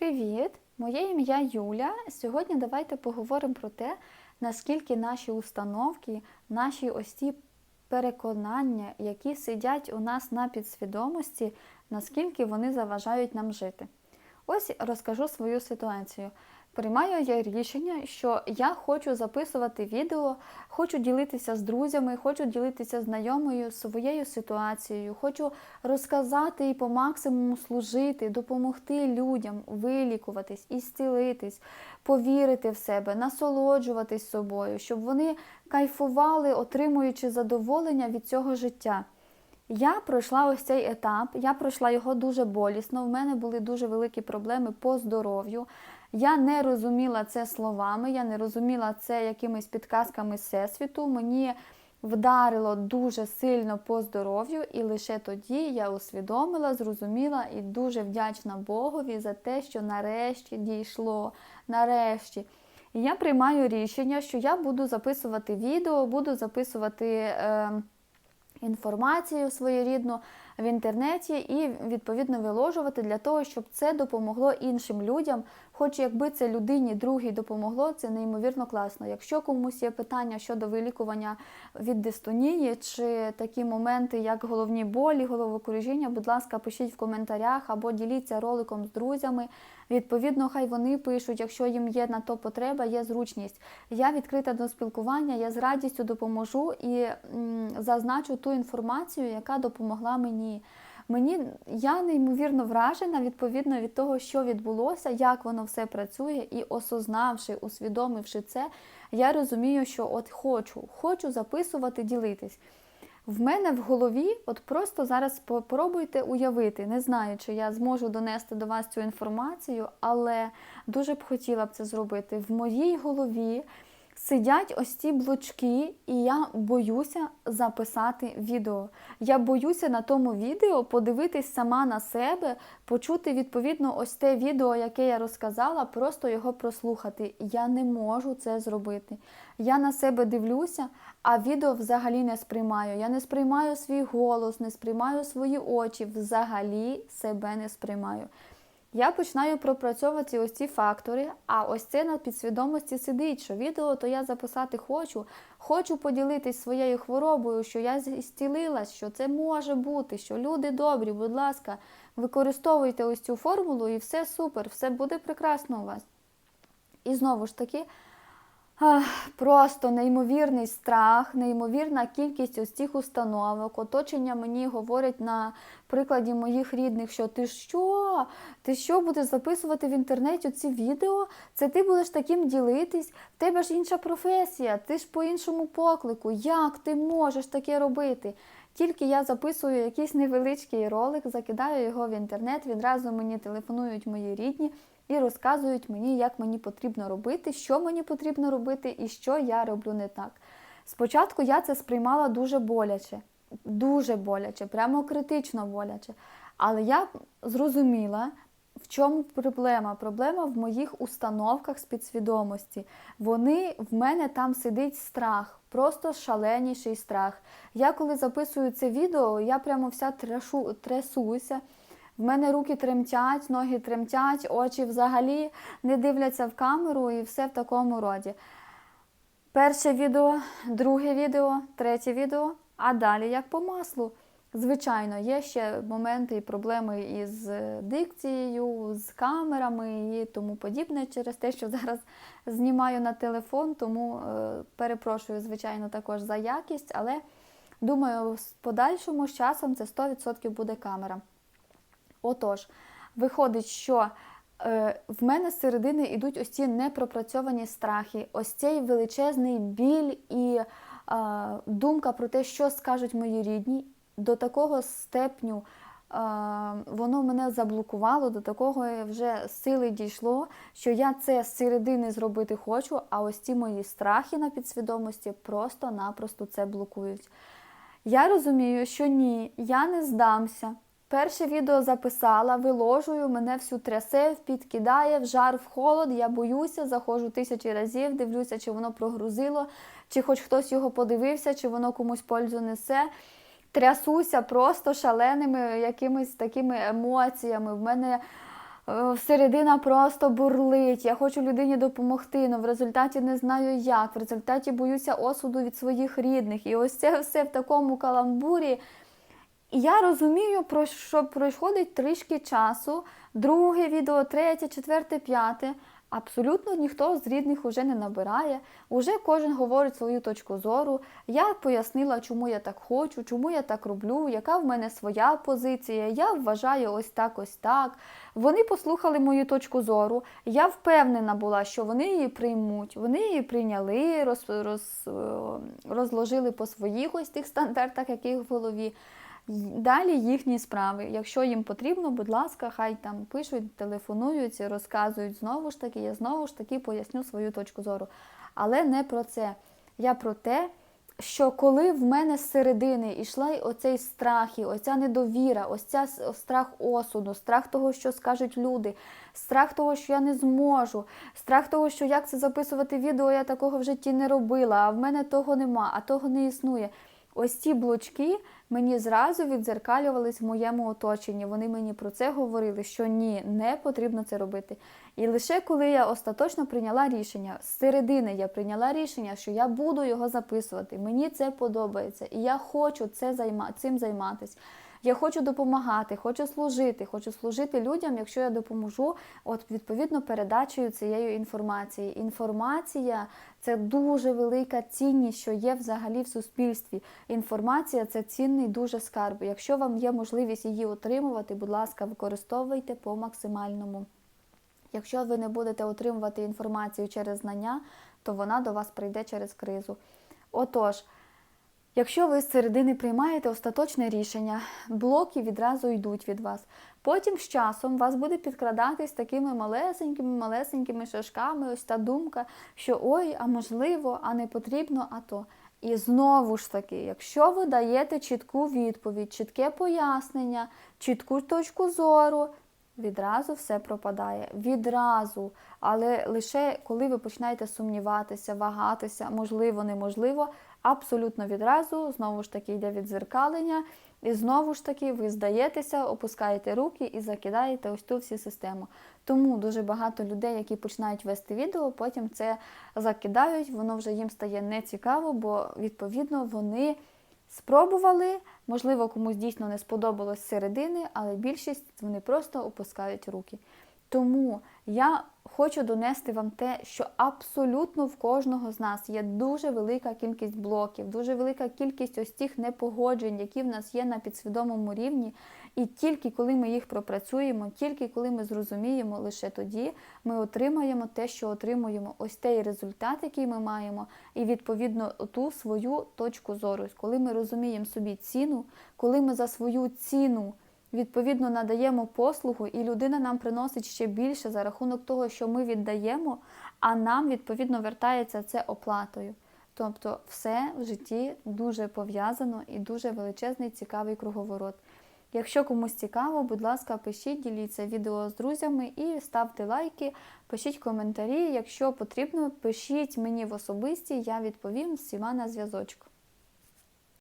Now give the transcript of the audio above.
Привіт! Моє ім'я Юля. Сьогодні давайте поговоримо про те, наскільки наші установки, наші ось ці переконання, які сидять у нас на підсвідомості, наскільки вони заважають нам жити. Ось розкажу свою ситуацію. Приймаю я рішення, що я хочу записувати відео, хочу ділитися з друзями, хочу ділитися знайомою своєю ситуацією, хочу розказати і по максимуму служити, допомогти людям вилікуватись, ісцілитись, повірити в себе, насолоджуватись собою, щоб вони кайфували, отримуючи задоволення від цього життя. Я пройшла ось цей етап, я пройшла його дуже болісно. В мене були дуже великі проблеми по здоров'ю. Я не розуміла це словами, я не розуміла це якимись підказками всесвіту. Мені вдарило дуже сильно по здоров'ю, і лише тоді я усвідомила, зрозуміла і дуже вдячна Богові за те, що нарешті дійшло. Нарешті. І я приймаю рішення, що я буду записувати відео, буду записувати. Е, інформацію своєрідну в інтернеті і відповідно виложувати для того, щоб це допомогло іншим людям. Хоч якби це людині другій допомогло, це неймовірно класно. Якщо комусь є питання щодо вилікування від дистонії чи такі моменти, як головні болі, головокружіння, будь ласка, пишіть в коментарях або діліться роликом з друзями. Відповідно, хай вони пишуть, якщо їм є на то потреба, є зручність. Я відкрита до спілкування, я з радістю допоможу і м, зазначу ту інформацію, яка допомогла мені. Мені я неймовірно вражена відповідно від того, що відбулося, як воно все працює, і осознавши, усвідомивши це, я розумію, що от хочу, хочу записувати, ділитись. В мене в голові, от просто зараз попробуйте уявити, не знаю, чи я зможу донести до вас цю інформацію, але дуже б хотіла б це зробити. В моїй голові сидять ось ці блочки, і я боюся записати відео. Я боюся на тому відео подивитись сама на себе, почути відповідно ось те відео, яке я розказала, просто його прослухати. Я не можу це зробити. Я на себе дивлюся, а відео взагалі не сприймаю. Я не сприймаю свій голос, не сприймаю свої очі, взагалі себе не сприймаю. Я починаю пропрацьовувати ось ці фактори, а ось це на підсвідомості сидить, що відео то я записати хочу, хочу поділитись своєю хворобою, що я зцілилась, що це може бути, що люди добрі, будь ласка, використовуйте ось цю формулу і все супер, все буде прекрасно у вас. І знову ж таки. Просто неймовірний страх, неймовірна кількість ось цих установок. Оточення мені говорить на прикладі моїх рідних, що ти що? Ти що будеш записувати в інтернеті ці відео? Це ти будеш таким ділитись? В тебе ж інша професія, ти ж по іншому поклику. Як ти можеш таке робити? Тільки я записую якийсь невеличкий ролик, закидаю його в інтернет, відразу мені телефонують мої рідні і розказують мені, як мені потрібно робити, що мені потрібно робити і що я роблю не так. Спочатку я це сприймала дуже боляче, дуже боляче, прямо критично боляче. Але я зрозуміла, чому проблема? Проблема в моїх установках з підсвідомості. Вони в мене там сидить страх, просто шаленіший страх. Я коли записую це відео, я прямо вся трешу, трясуся. В мене руки тремтять, ноги тремтять, очі взагалі не дивляться в камеру і все в такому роді. Перше відео, друге відео, третє відео, а далі як по маслу. Звичайно, є ще моменти і проблеми із дикцією, з камерами і тому подібне через те, що зараз знімаю на телефон, тому е, перепрошую, звичайно, також за якість, але думаю, в подальшому з часом це 100% буде камера. Отож, виходить, що е, в мене з середини йдуть ось ці непропрацьовані страхи, ось цей величезний біль і е, думка про те, що скажуть мої рідні, до такого степню. Воно мене заблокувало, до такого вже сили дійшло, що я це з середини зробити хочу, а ось ці мої страхи на підсвідомості просто-напросто це блокують. Я розумію, що ні, я не здамся. Перше відео записала, виложую, мене всю трясе, підкидає, в жар, в холод, я боюся, заходжу тисячі разів, дивлюся, чи воно прогрузило, чи хоч хтось його подивився, чи воно комусь пользу несе. Трясуся просто шаленими якимись такими емоціями. В мене е, середина просто бурлить. Я хочу людині допомогти, але в результаті не знаю як. В результаті боюся осуду від своїх рідних. І ось це все в такому каламбурі. Я розумію, що проходить трішки часу. Друге відео, третє, четверте, п'яте. Абсолютно ніхто з рідних уже не набирає. Уже кожен говорить свою точку зору. Я пояснила, чому я так хочу, чому я так роблю, яка в мене своя позиція. Я вважаю ось так, ось так. Вони послухали мою точку зору. Я впевнена була, що вони її приймуть. Вони її прийняли, роз, роз, е, розложили по своїх ось тих стандартах, яких в голові. Далі їхні справи. Якщо їм потрібно, будь ласка, хай там пишуть, телефонують, розказують знову ж таки, я знову ж таки поясню свою точку зору. Але не про це. Я про те, що коли в мене з середини йшла оцей страх, і оця недовіра, ось ця страх осуду, страх того, що скажуть люди, страх того, що я не зможу, страх того, що як це записувати відео, я такого в житті не робила, а в мене того нема, а того не існує. Ось ці блочки мені зразу відзеркалювались в моєму оточенні. Вони мені про це говорили, що ні, не потрібно це робити. І лише коли я остаточно прийняла рішення, з середини я прийняла рішення, що я буду його записувати. Мені це подобається, і я хочу це займа, цим займатися. Я хочу допомагати, хочу служити, хочу служити людям, якщо я допоможу, от відповідно передачею цієї інформації. Інформація це дуже велика цінність, що є взагалі в суспільстві. Інформація це цінний дуже скарб. Якщо вам є можливість її отримувати, будь ласка, використовуйте по максимальному. Якщо ви не будете отримувати інформацію через знання, то вона до вас прийде через кризу. Отож, якщо ви з середини приймаєте остаточне рішення, блоки відразу йдуть від вас. Потім з часом вас буде підкрадатись такими малесенькими, малесенькими шашками, ось та думка, що ой, а можливо, а не потрібно, а то. І знову ж таки, якщо ви даєте чітку відповідь, чітке пояснення, чітку точку зору, відразу все пропадає. Відразу. Але лише коли ви починаєте сумніватися, вагатися, можливо, неможливо, абсолютно відразу, знову ж таки, йде відзеркалення, і знову ж таки ви здаєтеся, опускаєте руки і закидаєте ось ту всю систему. Тому дуже багато людей, які починають вести відео, потім це закидають, воно вже їм стає нецікаво, бо відповідно вони спробували, можливо, комусь дійсно не сподобалось середини, але більшість вони просто опускають руки. Тому я хочу донести вам те, що абсолютно в кожного з нас є дуже велика кількість блоків, дуже велика кількість ось тих непогоджень, які в нас є на підсвідомому рівні. І тільки коли ми їх пропрацюємо, тільки коли ми зрозуміємо, лише тоді ми отримаємо те, що отримуємо, ось той результат, який ми маємо, і відповідно ту свою точку зору. Коли ми розуміємо собі ціну, коли ми за свою ціну відповідно надаємо послугу, і людина нам приносить ще більше за рахунок того, що ми віддаємо, а нам відповідно вертається це оплатою. Тобто все в житті дуже пов'язано і дуже величезний цікавий круговорот. Якщо комусь цікаво, будь ласка, пишіть, діліться відео з друзями і ставте лайки, пишіть коментарі. Якщо потрібно, пишіть мені в особисті, я відповім всіма на зв'язочку.